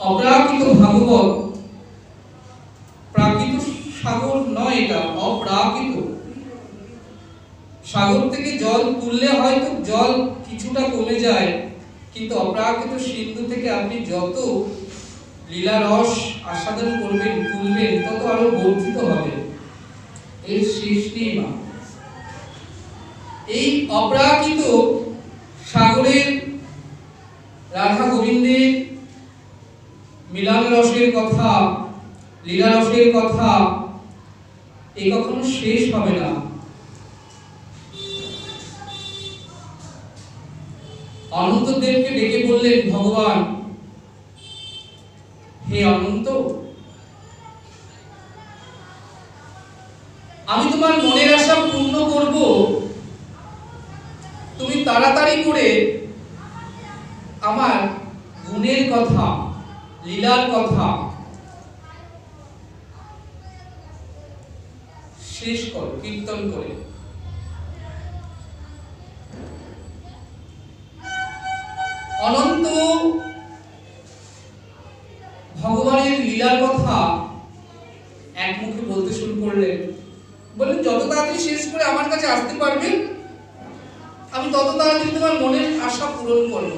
অপ্রাকৃত ভাগবত, প্রাকৃত সাগর নয় এটা, অপ্রাকৃত। সাগর থেকে জল তুললে হয়তো জল কিছুটা কমে যায়, কিন্তু অপ্রাকৃত সিন্ধু থেকে আপনি যত লীলা রস আস্বাদন করবেন, তুলবেন, তত আরও বর্ধিত হবে। এর শেষ নেই মা। এই অপ্রাকৃত সাগরের রাধা মিলন রসের কথা, লীলা রসের কথা, এ কখনো শেষ হবে না। অনন্তদেবকে ডেকে বললেন, ভগবান, হে অনন্ত, আমি তোমার মনের আশা পূর্ণ করব। তুমি তাড়াতাড়ি করে আমার গুণের কথা লীলার কথা শেষ করো, কীর্তন করে। অনন্ত ভগবানের লীলার কথা এক মুখে বলতে শুরু করলেন। বললেন, যত তাড়াতাড়ি শেষ করে আমার কাছে আসতে পারবে, আমি তত তাড়াতাড়ি তোমার মনের আশা পূরণ করব।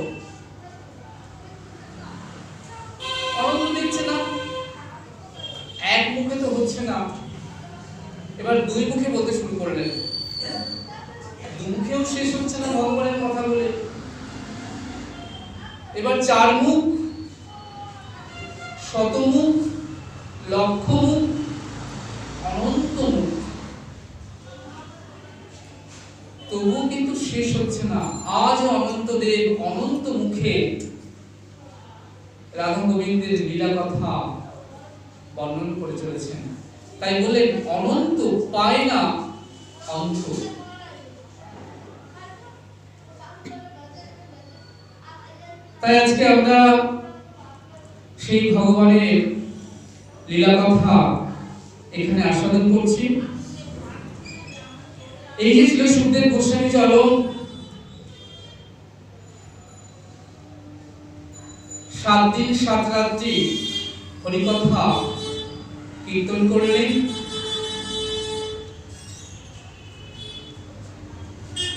এক মুখে তো হচ্ছে না। এবার দুই মুখে বলতে শুরু করলেন। মুখেও শেষ হচ্ছে না ভগবানের কথা বলে। এবার চার মুখ শতমুখ লক্ষ মুখ, অনন্ত মুখ। তবুও কিন্তু শেষ হচ্ছে না। আজ অনন্ত দেব অনন্ত মুখে রাধা গোবিন্দের লীলা কথা বর্ণন করে চলেছেন। তাই বলেন অনন্ত পায় না অন্ত তাই আজকে আমরা সেই ভগবানের লীলা কথা এখানে আস্বাদন করছি। এই যে ছিল সুখদেব গোস্বামী চরম সাত দিন সাত রাত্রি হরিকথা কীর্তন করলেন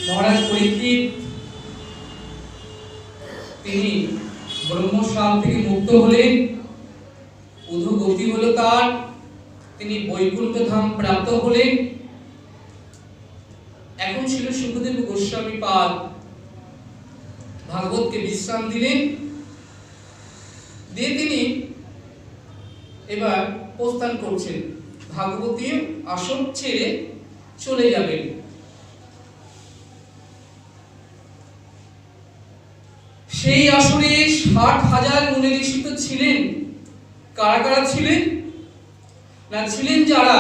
মহারাজ পরীক্ষিত তিনি থেকে মুক্ত হলেন। গতি হলো তার। তিনি বৈকুণ্ঠ ধাম প্রাপ্ত হলেন। এখন ছিল সুখদেব গোস্বামী পাদ। ভাগবতকে বিশ্রাম দিলেন। দিয়ে তিনি এবার প্রস্থান করছেন। ভাগবতীর আসন ছেড়ে চলে যাবেন। সেই আসরে ষাট হাজার মুনি ঋষি ছিলেন। কারা কারা ছিলেন? না, ছিলেন যারা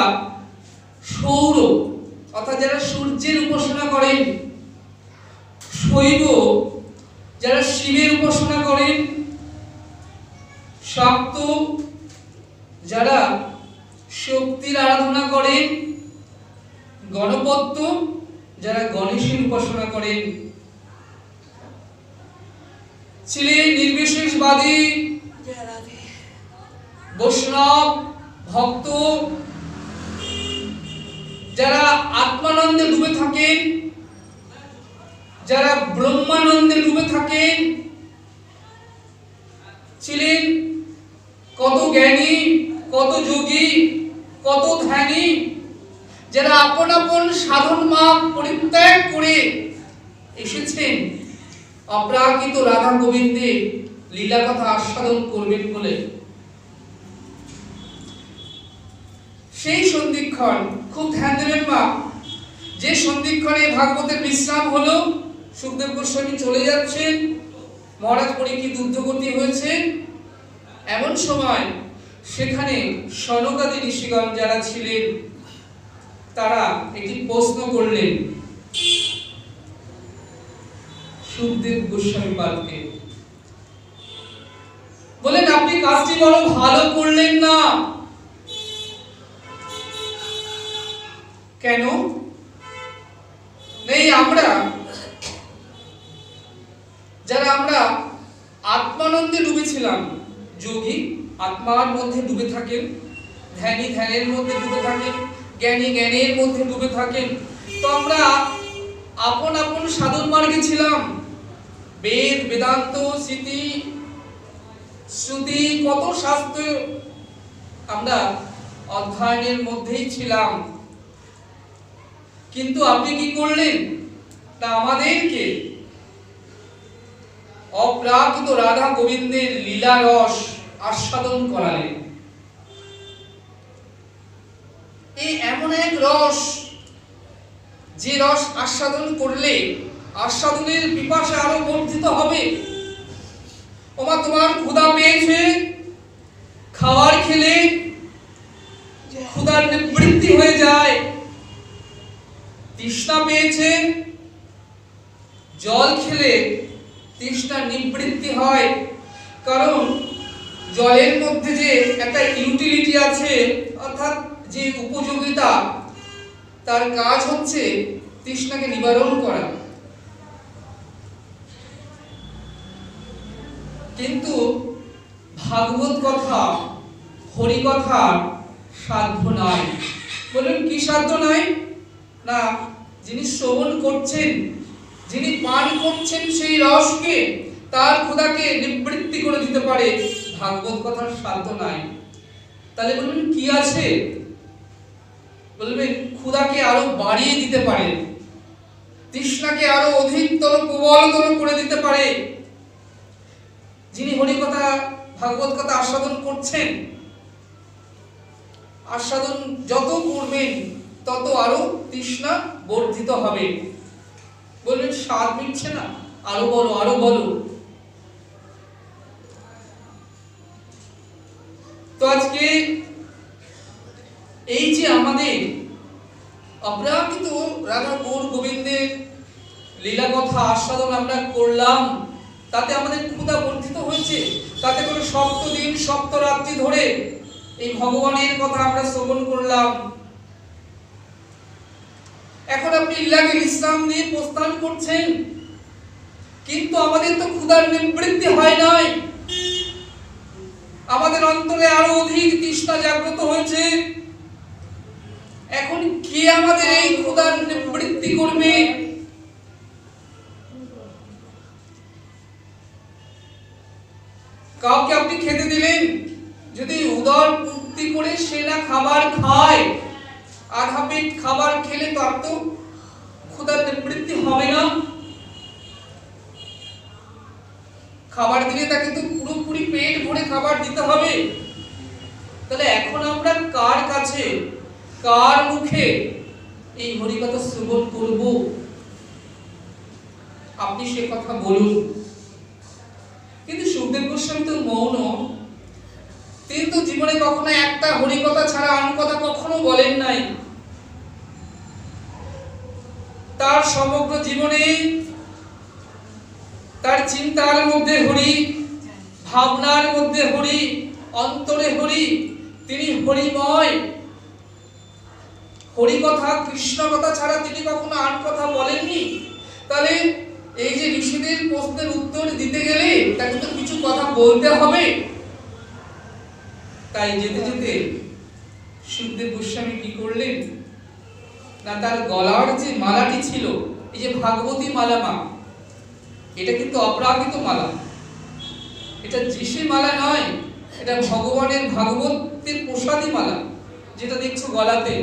সৌর, অর্থাৎ যারা সূর্যের উপাসনা করেন, শৈব, যারা শিবের উপাসনা করেন, শাক্ত যারা শক্তির আরাধনা করেন, গণপত্য, যারা গণেশের উপাসনা করেন, ছিলেন নির্বিশেষবাদী, বৈষ্ণব, ভক্ত, যারা আত্মানন্দে ডুবে থাকেন, যারা ব্রহ্মানন্দে ডুবে থাকেন, ছিলেন কত জ্ঞানী কত যোগী, কত ধ্যানী, যারা আপন আপন সাধন মাপ পরিত্যাগ করে এসেছেন। অপ্রাকৃত রাধা গোবিন্দের লীলা কথা আস্বাদন করবেন বলে। সেই সন্ধিক্ষণ খুব ধ্যান দেবেন মা। যে সন্ধিক্ষণে ভাগবতের বিশ্রাম হলো, সুখদেব গোস্বামী চলে যাচ্ছেন। মহারাজ পরীক্ষিত ঊর্ধ্বগতি হয়েছে। এমন সময় সেখানে সনকাদি ঋষিগণ যারা ছিলেন, তারা একটি প্রশ্ন করলেন, সুখদেব গোস্বামী পাদকে বলেন আপনি কাজটি বড় ভালো করলেন না? কেন? নেই, আমরা, যারা আমরা আত্মানন্দে ডুবেছিলাম, যোগী আত্মার মধ্যে ডুবে থাকেন, ধ্যানী ধ্যানের মধ্যে ডুবে থাকেন, জ্ঞানী জ্ঞানের মধ্যে ডুবে থাকেন। তো আমরা আপন আপন সাধন মার্গে ছিলাম। বেদ, বেদান্ত, স্মৃতি, শ্রুতি, কত শাস্ত্র আমরা অধ্যয়নের মধ্যেই ছিলাম। কিন্তু আপনি কি করলেন? তা আমাদেরকে অপ্রাকৃত রাধা গোবিন্দের লীলা রস আস্বাদন করালেন এই এমন এক রস, যে রস আস্বাদন করলে আস্বাদনের পিপাসা আরও বর্ধিত হবে। ওমা, তোমার ক্ষুধা পেয়েছে? খাবার খেলে ক্ষুধার নিবৃত্তি হয়ে যায়। তৃষ্ণা পেয়েছে? জল খেলে তৃষ্ণা নিবৃত্তি হয়। কারণ জলের মধ্যে যে একটা ইউটিলিটি আছে, অর্থাৎ যে উপযোগিতা, তার কাজ হচ্ছে তৃষ্ণাকে নিবারণ করা। কিন্তু ভাগবত কথা, হরি কথা সাধ্য নয় বলুন, কি সাধ্য নয় না, যিনি শ্রবণ করছেন, যিনি পান করছেন সেই রসকে তার ক্ষুধাকে নিবৃত্তি করে দিতে পারে। ভাগবত কথার সাধ্য নাই। তাহলে বলবেন, কি আছে? বলবেন ক্ষুধাকে আরও বাড়িয়ে দিতে পারে। তৃষ্ণাকে আরও অধিকতর প্রবলতর করে দিতে পারে। যিনি হরিকথা, ভাগবত কথা আস্বাদন করছেন, আস্বাদন যত করবেন, তত আরও তৃষ্ণা বর্ধিত হবে। বললেন স্বাদ মিটছে না। আরও বলো আরও বলো। আজকে এই যে আমাদের অপ্রাকৃত রাধা গৌর গোবিন্দের লীলা কথা আস্বাদন আমরা করলাম, তাতে আমাদের ক্ষুধা বর্ধিত হয়েছে, তাতে করে সপ্ত দিন, সপ্ত রাত্রি ধরে এই ভগবানের কথা আমরা শ্রবণ করলাম। এখন আপনি লীলাকে বিশ্রাম নিয়ে প্রস্থান করছেন, কিন্তু আমাদের তো ক্ষুধার নিবৃত্তি হয় নাই। আমাদের অন্তরে আরও অধিক তৃষ্ণা জাগ্রত হয়েছে। এখন কে আমাদের এই ক্ষুধার নিবৃত্তি করবে? কাউকে আপনি খেতে দিলেন? যদি উদর পূর্তি করে সে না খাবার খায়, আধা পেট খাবার খেলে তার তো ক্ষুধার নিবৃত্তি হবে না। খাবার দিলে তাকে তো পুরোপুরি পেট ভরে খাবার দিতে হবে। তাহলে এখন আমরা কার কাছে, কার মুখে এই হরিকথা শ্রবণ করব? আপনি সে কথা বলুন। কিন্তু সুখদেব গোস্বামী তো মৌন। তিনি তো জীবনে কখনো একটা হরিকথা ছাড়া আন কথা কখনো বলেন নাই। তার সমগ্র জীবনে তার চিন্তার মধ্যে হরি, ভাবনার মধ্যে হরি, অন্তরে হরি, তিনি হরিময়। হরি কথা কৃষ্ণ কথা ছাড়া তিনি কখনো আন কথা বলেননি? তাহলে এই যে ঋষিদের প্রশ্নের উত্তর দিতে গেলে তাকে তো কিছু কথা বলতে হবে। তাই যেতে যেতে সুখদেব গোস্বামী কি করলেন? না, তার গলার যে মালাটি ছিল, এই যে ভাগবতী মালা মা এটা কিন্তু অপ্রাকৃত মালা। এটা যিশি মালা নয়, এটা ভগবানের ভাগবতের প্রসাদী মালা, যেটা দেখছ গলাতে।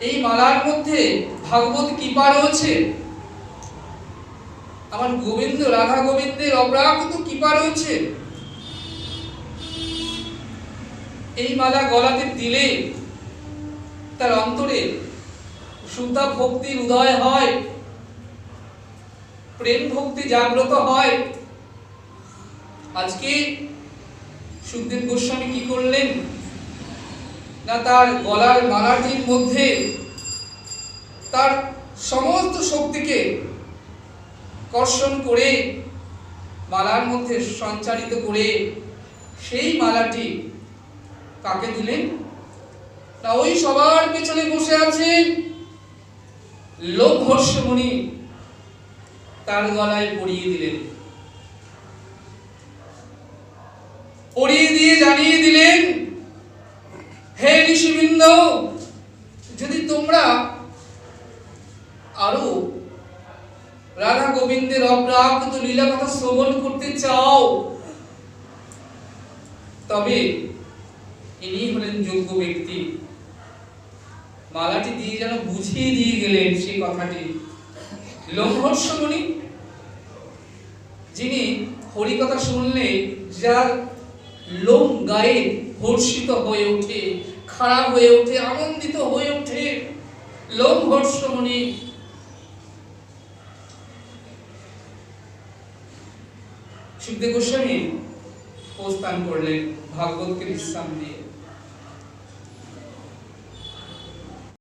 এই মালার মধ্যে ভাগবত কৃপা রয়েছে। আমার গোবিন্দ, রাধা গোবিন্দের অপ্রাকৃত কৃপা রয়েছে। এই মালা গলাতে দিলে তার অন্তরে সুতা ভক্তির উদয় হয়। প্রেম ভক্তি জাগ্রত হয়। আজকে সুখদেব গোস্বামী কি করলেন? না, তার গলার মালাটির মধ্যে তার সমস্ত শক্তিকে কর্ষণ করে, মালার মধ্যে সঞ্চারিত করে সেই মালাটি কাকে দিলেন? না, ওই সবার পেছনে বসে আছেন লোকহর্ষমণি তার গলায় পরিয়ে দিলেন। পড়িয়ে দিয়ে জানিয়ে দিলেন, হে ঋষিবৃন্দ, যদি তোমরা আরও রাধা গোবিন্দের অপ্রাকৃত লীলা কথা শ্রবণ করতে চাও, তবে ইনি হলেন যোগ্য ব্যক্তি। মালাটি দিয়ে যেন বুঝিয়ে দিয়ে গেলেন সেই কথাটি। লোমহর্ষমণি যিনি হরিকথা শুনলে যার লোম গায়ে হর্ষিত হয়ে ওঠে খারাপ হয়ে ওঠে, আনন্দিত হয়ে ওঠে, লোম হর্ষমণি সুখদেব গোস্বামী প্রস্থান করলেন ভাগবতকে বিশ্রাম দিয়ে।